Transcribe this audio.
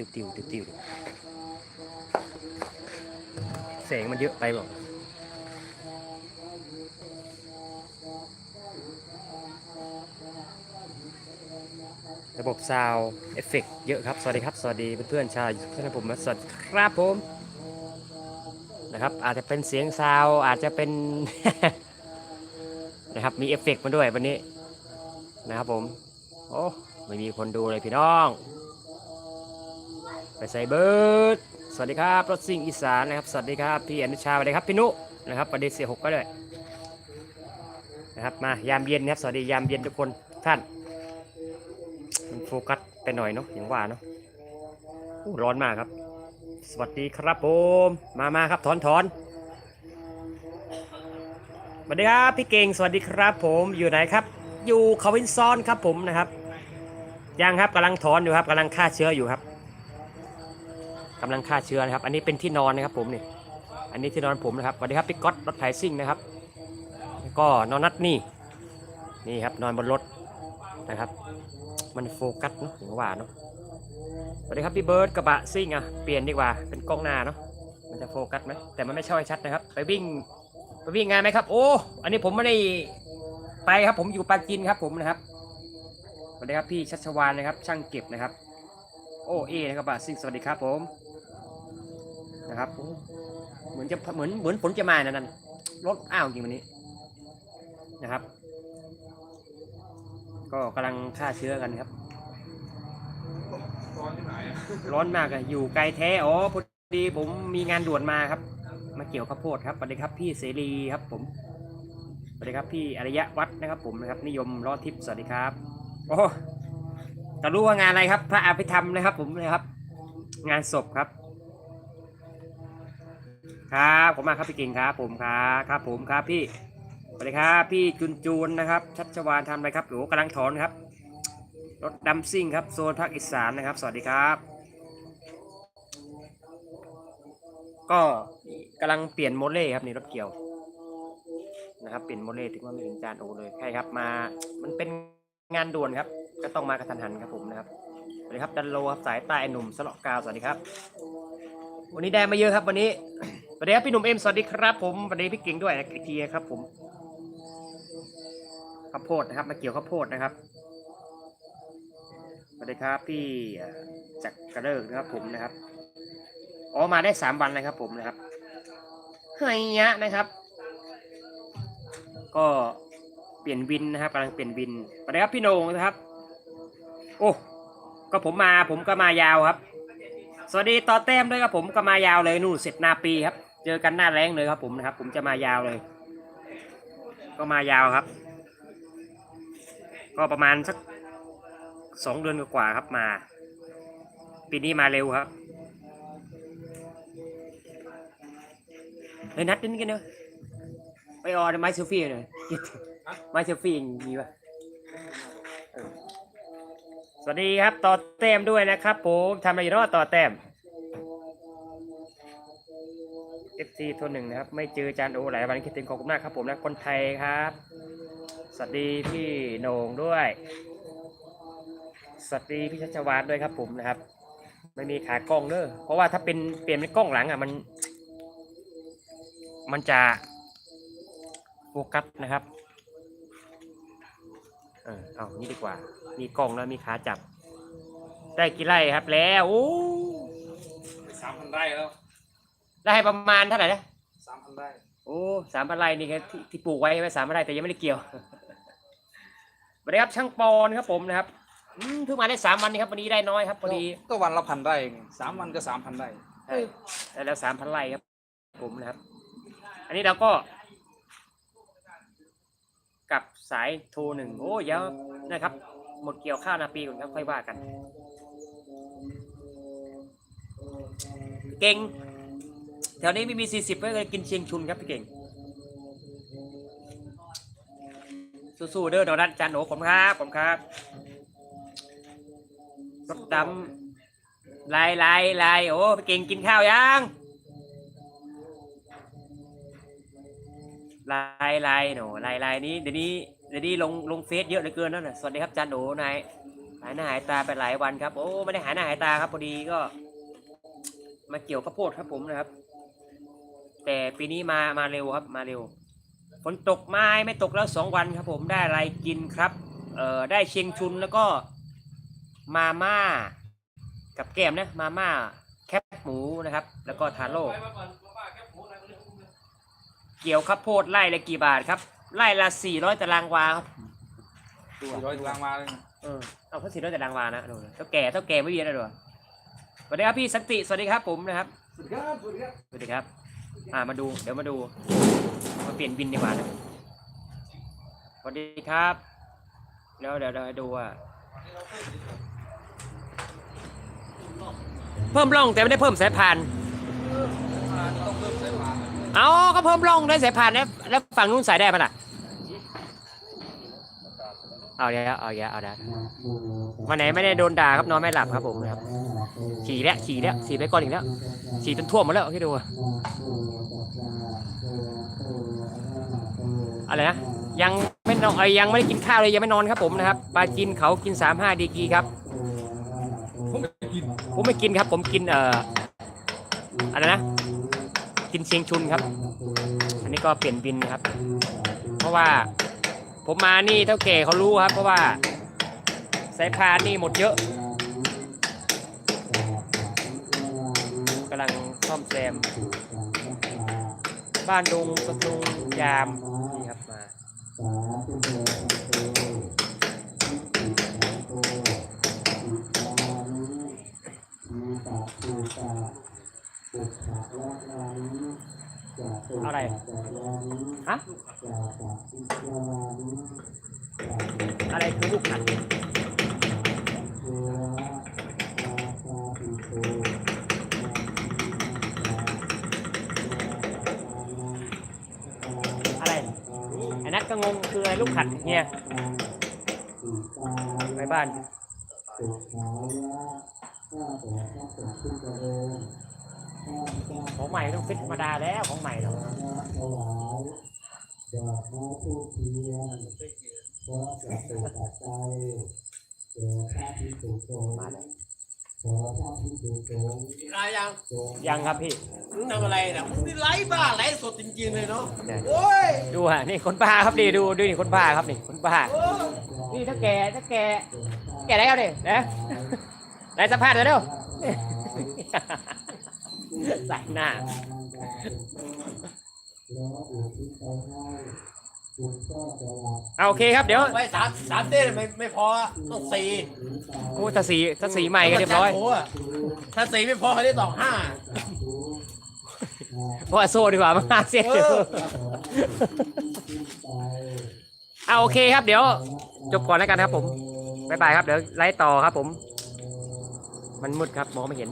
ติวติวติวติวแสงมันเยอะไปบอกระบบซาวเอฟเฟกเยอะครับ สวัสดีครับ สวัสดีเพื่อนๆชาวยูทูบช่องผมสวัสดีครับผมนะครับ อาจจะเป็นเสียงซาวอาจจะเป็นนะครับมีเอฟเฟกต์มาด้วยวันนี้นะครับผม โอ้ไม่มีคนดูเลยพี่น้อง ไปใส่เบิร์ดสวัสดีครับรถซิ่งอีสานนะครับสวัสดีครับพี่อนุชาสวัสดีครับพี่นุนะครับประเดี๋ยวเสียหกก็ด้วยนะครับมายามเย็นนะครับสวัสดียามเย็นทุกคนท่านโฟกัสไปหน่อยเนาะอย่างว่าเนาะอู้ร้อนมากครับ สวัสดีครับผมมามาครับถอนถอนสวัสดีครับพี่เก่งสวัสดีครับ ผมอยู่ไหนครับ อยู่เขาวินซอนครับผมนะครับยังครับกำลังถอนอยู่ครับกำลังฆ่าเชื้ออยู่ครับ กำลังฆ่าเชื้อนะครับ อันนี้เป็นที่นอนนะครับผมนี่ อันนี้ที่นอนผมนะครับสวัสดีครับพี่ก๊อตรถไถซิ่งนะครับแล้วก็นอนนัดนี่ นี่ครับนอนบนรถนะครับ มันโฟกัสเนาะอย่างว่าเนาะสวัสดีครับพี่เบิร์ดกระบะซิ่งอะเปลี่ยนดีกว่าเป็นกล้องหน้าเนาะมันจะโฟกัสไหมแต่มันไม่ช่อยชัดนะครับ ไปวิ่งไปวิ่งงานไหมครับ โอ้ อันนี้ผมไม่ได้ไปครับ ผมอยู่ปาจีนครับผมนะครับสวัสดีครับพี่ชัชวานนะครับ ช่างเก็บนะครับ โอเอนะครับบะซิ่งสวัสดีครับผมนะครับเหมือนจะเหมือนเหมือนฝนจะมานะนั่นรถอ้าวจริงวันนี้นะครับ ก็กำลังฆ่าเชื้อกันครับ ร้อนที่ไหนอะร้อนมากอะอยู่ไกลแท้อ๋อพอดีผมมีงานด่วนมาครับ มาเกี่ยวข้าวโพดครับสวัสดีครับพี่เสรีครับผมสวัสดีครับพี่อริยวัฒน์นะครับ ผมนะครับ นิยมล้อทิพย์สวัสดีครับโอ้ จะรู้ว่างานอะไรครับ พระอภิธรรมนะครับ ผมนะครับ งานศพครับ ครับผมมาครับพี่เก่งครับ ผมครับครับ ผมครับพี่สวัสดีครับ พี่จุนจูนนะครับ ชัชวานทำอะไรครับโอ้กำลังถอนครับรถดำซิ่งครับโซนภาคอีสานนะครับ สวัสดีครับ ก็กำลังเปลี่ยนโมเลครับนี่รถเกี่ยวนะครับเปลี่ยนโมเลถึงว่าไม่เห็นจานโอเลยใช่ครับมา มันเป็นงานด่วนครับ ก็ต้องมากระทันหันครับผมนะครับสวัสดีครับดันโลครับสายใต้หนุ่มสลาะกาวสวัสดีครับ วันนี้ได้มาเยอะครับวันนี้สวัสดีครับพี่หนุ่มเอ็มสวัสดีครับ ผมสวัสดีพี่เก่งด้วยอีกทีครับ ผมข้าวโพดนะครับมาเกี่ยวข้าวโพดนะครับสวัสดีครับพี่จักรกระเลิกนะครับผมนะครับอ๋อมาได้สามวันเลยครับ ผมนะครับเฮียะนะครับ ก็เปลี่ยนวินนะครับกำลังเปลี่ยนวินสวัสดีครับพี่โหนงนะครับ โอ้ก็ผมมาผมก็มายาวครับ สวัสดีต่อแต้มด้วยครับผมก็มายาวเลยนู่นเสร็จนาปีครับ เจอกันหน้าแรงเลยครับผมนะครับ ผมจะมายาวเลย ก็มายาวครับ ก็ประมาณสักสองเดือนกว่าๆครับมา ปีนี้มาเร็วครับเฮ้ยนัดนิดกันเนอะไปออไม้เซลฟี่หน่อยไม้เซลฟี่อย่างนี้วะเออ สวัสดีครับ ต่อแต้มด้วยนะครับผมทำอะไรอยู่เนาะต่อแต้ม FC ตัวหนึ่งนะครับ ไม่เจอจานโอหลายวันคิดถึงขอบคุณมากครับผมนะคนไทยครับ สวัสดีพี่โหน่งด้วย สวัสดีพี่ชัชวานด้วยครับผมนะครับ ไม่มีขากล้องเด้อเพราะว่าถ้าเป็นเปลี่ยนเป็นกล้องหลังอะมัน มันจะโฟกัสนะครับ เออเอานี่ดีกว่า มีกล้องแล้วมีขาจับ ได้กี่ไร่ครับแล้วโอ้สามพันไร่แล้วได้ประมาณเท่าไหร่นะสามพันไร่โอ้สามพันไร่นี่แค่ที่ที่ปลูกไว้ใช่ไหมสามพันไร่แต่ยังไม่ได้เกี่ยวสวัสดีครับช่างปอนครับผมนะครับอืมเพิ่งมาได้สามวันนี้ครับวันนี้ได้น้อยครับพอดี ก็วันละพันไร่เองสามวันก็สามพันไร่ใช่ได้แล้วสามพันไร่ครับ ผมนะครับ อันนี้เราก็กับ สายโทรหนึ่งโอ้เดี๋ยวนะครับ หมดเกี่ยวข้าวนาปีก่อนครับค่อยว่ากัน เก่งแถวนี้ไม่มีสี่สิบก็เลยกินเชียงชุนครับพี่เก่ง สู้ๆเด้อดอกนัดจานโหนผมครับผมครับรถดำลายลายลายโอ้พี่เก่งกินข้าวยังลายลายหนูลายลายนี้เดี๋ยวนี้ เดี๋ยวนี้ลงลงเฟซเยอะเหลือเกินนั่นน่ะสวัสดีครับจานโหนนายหายหน้าหายตาไปหลายวันครับ โอ้ไม่ได้หายหน้าหายตาครับพอดีก็ มาเกี่ยวข้าวโพดครับผมนะครับ แต่ปีนี้มามาเร็วครับมาเร็วฝนตกไม้ไม่ตกแล้วสองวันครับ ผมได้อะไรกินครับเอ่อได้เชียงชุนแล้วก็มาม่ากับแกมนะมาม่าแคบหมูนะครับ แล้วก็ทาโร่เกี่ยวข้าวโพดไร่ละกี่บาทครับ ไร่ละสี่ร้อยตารางวาครับสี่ร้อยตารางวาเลยเออเอาเขาสี่ร้อยตารางวานะดูนะเท่าแก่เท่าแก่ไม่มีนะดูสวัสดีครับพี่สันติสวัสดีครับผมนะครับสวัสดีครับสวัสดีครับสวัสดีครับ อ่ามาดูเดี๋ยวมาดูมาเปลี่ยนบินดีกว่านะสวัสดีครับเดี๋ยวเดี๋ยวเดี๋ยวให้ดูว่าเพิ่มร่องแต่ไม่ได้เพิ่มสายพานต้องเพิ่มสายพานเอาก็เพิ่มร่องได้สายพานแล้วแล้วฝั่งนู้นใส่ได้ปะล่ะ เอาเดี๋ยวเอาเดี๋ยวเอาเดี๋ยววันไหนไม่ได้โดนด่าครับนอนไม่หลับครับผมนะครับฉี่แล้วฉี่แล้วฉี่ไปก่อนอีกแล้วฉี่จนท่วมหมดแล้วให้ดูอะอะไรนะยังไม่นอนเอ้ยยังไม่ได้กินข้าวเลยยังไม่นอนครับผมนะครับปลากินเขากินสามห้าดีกรีครับผมไม่กินผมไม่กินครับ ผมกินเอ่ออะไรนะ กินเชียงชุนครับ อันนี้ก็เปลี่ยนบินครับ เพราะว่า ผมมานี่เท่าแก่เขารู้ครับ เพราะว่าสายพานนี่หมดเยอะกำลังซ่อมแซม บ้านดงกระทุงยามนี่ครับมา อะไรฮะอะไรคือลูกขันอะไรไอ้นัทก็งงคืออะไรลูกขัดเนี่ยไปบ้าน ของใหม่ต้องฟิตธรรมดาแล้วของใหม่เรามาแล้วตายยังยังครับพี่มึงทำอะไรนะมึงนี่ไร้บ้าไร้สดจริงๆเลยเนาะเดี๋ยวโอ้ยดูฮะนี่คนบ้าครับนี่ดูดูนี่คนบ้าครับนี่คนบ้าโอ้ยนี่ถ้าแกถ้าแกแกได้เอาดินะได้สัมภาษณ์เดี๋ยวเร็ว ใส่หน้าเอาโอเคครับเดี๋ยวไปสามสามเต้นไม่ไม่พอต้องสี่โอ้ถ้าสีถ้าสีใหม่ก็เรียบร้อยโะถ้าสี่ไม่พอเขาได้ต่อห้าเพราะว่าโซ่ดีกว่ามาเสียเออเอาโอเคครับเดี๋ยว จบก่อนแล้วกันครับผมบ๊ายบายครับเดี๋ยวไลฟ์ต่อครับผม มันมืดครับมองไม่เห็น